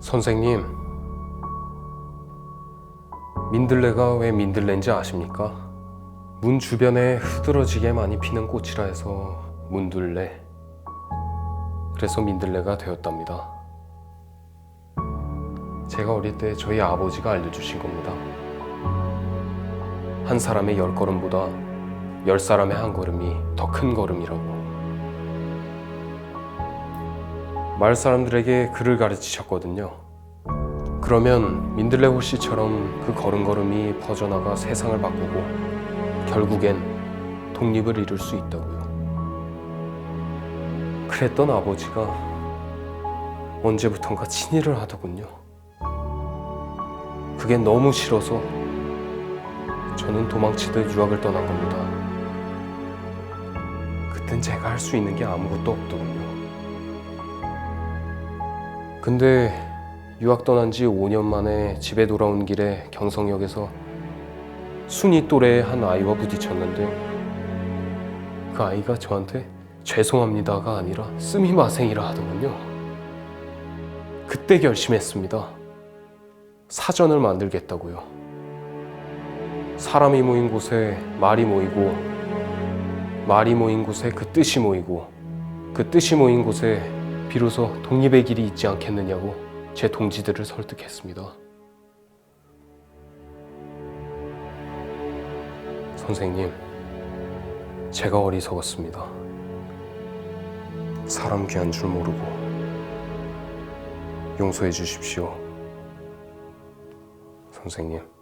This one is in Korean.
선생님, 민들레가 왜 민들레인지 아십니까? 문 주변에 흐드러지게 많이 피는 꽃이라 해서 문둘레. 그래서 민들레가 되었답니다. 제가 어릴 때 저희 아버지가 알려주신 겁니다. 한 사람의 열 걸음보다 열 사람의 한 걸음이 더 큰 걸음이라고. 마을 사람들에게 글을 가르치셨거든요. 그러면 민들레 호 씨처럼 그 걸음걸음이 퍼져나가 세상을 바꾸고 결국엔 독립을 이룰 수 있다고요. 그랬던 아버지가 언제부턴가 친일을 하더군요. 그게 너무 싫어서 저는 도망치듯 유학을 떠난 겁니다. 그땐 제가 할 수 있는 게 아무것도 없더군요. 근데 유학 떠난 지 5년 만에 집에 돌아온 길에 경성역에서 순이 또래의 한 아이와 부딪혔는데 그 아이가 저한테 죄송합니다가 아니라 스미마생이라 하더군요. 그때 결심했습니다. 사전을 만들겠다고요. 사람이 모인 곳에 말이 모이고 말이 모인 곳에 그 뜻이 모이고 그 뜻이 모인 곳에 비로소 독립의 길이 있지 않겠느냐고 제 동지들을 설득했습니다. 선생님, 제가 어리석었습니다. 사람 귀한 줄 모르고 용서해 주십시오. 선생님.